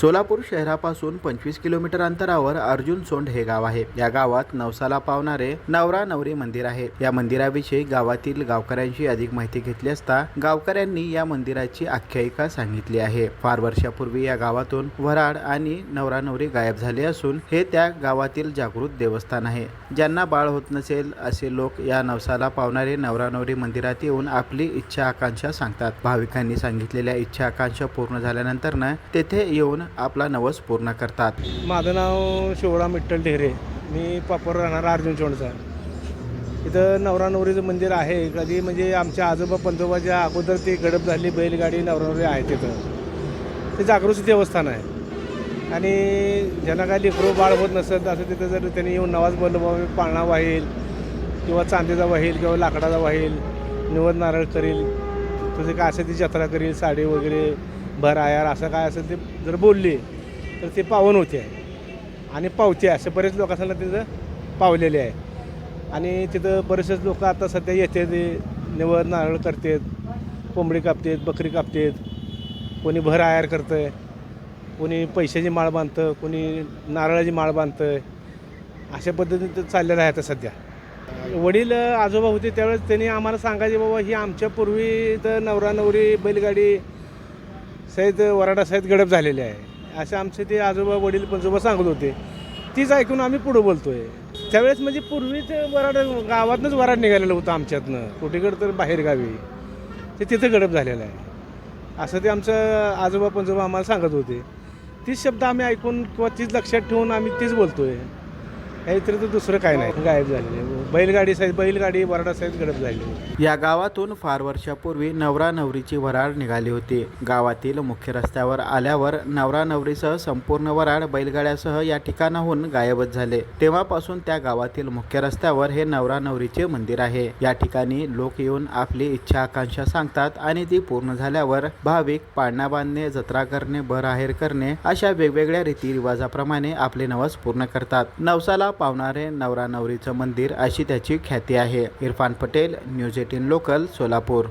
सोलापूर शहरापासून पंचवीस किलोमीटर अंतरावर अर्जुन सोंड हे गाव आहे. या गावात नवसाला पावणारे नवरा नवरी मंदिर आहे. या मंदिराविषयी गावातील गावकऱ्यांची अधिक माहिती घेतली असता गावकऱ्यांनी या मंदिराची आख्यायिका सांगितली आहे. फार वर्षापूर्वी या गावातून वराड आणि नवरा नवरी गायब झाले असून हे त्या गावातील जागृत देवस्थान आहे. ज्यांना बाळ होत नसेल असे लोक या नवसाला पावणारे नवरा नवरी मंदिरात येऊन आपली इच्छा आकांक्षा सांगतात. भाविकांनी सांगितलेल्या इच्छा आकांक्षा पूर्ण झाल्यानंतर तेथे येऊन आपला नवस पूर्ण करतात. माझं नाव शिवराम विठ्ठल ढेरे. मी पापर राहणार अर्जुन चोंडचा इथं नवरा नवरीचं मंदिर आहे. कधी म्हणजे आमच्या आजोबा पंजोबाच्या अगोदर ती गडप झाली बैलगाडी नवरानवरी आहे तिथं. ते जागृती देवस्थान आहे. आणि ज्यांना काही लेकरू बाळ होत नसेल असं तिथं जर त्यांनी येऊन नवाज बोललं बाबा पाळणा वाहील किंवा चांदीचा वाहील किंवा लाकडाचा वाहील निवद नारळ करील तसे काय असेल ती जत्रा करील साडी वगैरे भर आयार असं काय असेल ते जर बोलले तर ते पावन होते. आणि पावते असे बरेच लोक असताना तिथं पावलेले आहे. आणि तिथं बरेचसेच लोक आता सध्या येते ते निवड नारळ करतात कोंबडी कापतात बकरी कापतात कोणी भर आयार करतं आहे कोणी पैशाची माळ बांधतं कोणी नारळाची माळ बांधतं आहे अशा पद्धतीने ते चाललेलं आहे आता सध्या. वडील आजोबा होते त्यावेळेस त्यांनी आम्हाला सांगायचे बाबा ही आमच्या पूर्वी तर नवरा नवरी बैलगाडी सहित वराडा सहित गडप झालेले आहे. असं आमचे ते आजोबा वडील पंजोबा सांगत होते. तीच ऐकून आम्ही पुढं बोलतोय. त्यावेळेस म्हणजे पूर्वीच वराड गावातनंच वराड निघालेलं होतं आमच्यातनं. कुठेकडं तर बाहेर गावी. ते तिथं गडप झालेलं आहे. असं ते आमचं आजोबा पंजोबा आम्हाला सांगत होते. तीच शब्द आम्ही ऐकून किंवा तीच लक्षात ठेवून आम्ही तीच बोलतोय. या इतर तर दुसरं काय नाही. गायब झालेलं आहे. बैलगाडी सहित बैलगाडी वराडा सहित गडप झाली. या गावातून फार वर्षापूर्वी नवरा नवरीची वराड निघाली होती. गावातील मुख्य रस्त्यावर आल्यावर नवरा नवरीसह संपूर्ण वराड बैलगाड्यासह या ठिकाणाहून गायबच झाले. तेव्हापासून त्या गावातील मुख्य रस्त्यावर हे नवरा नवरीचे मंदिर आहे. या ठिकाणी लोक येऊन आपली इच्छा आकांक्षा सांगतात आणि ती पूर्ण झाल्यावर भाविक पाळणा बांधणे जत्रा करणे बरआहेर करणे अशा वेगवेगळ्या रीतिरिवाजाप्रमाणे आपले नवस पूर्ण करतात. नवसाला पावणारे नवरा नवरीचं मंदिर अशी त्याची ख्याती आहे. Irfan Patel news eighteen local Solapur.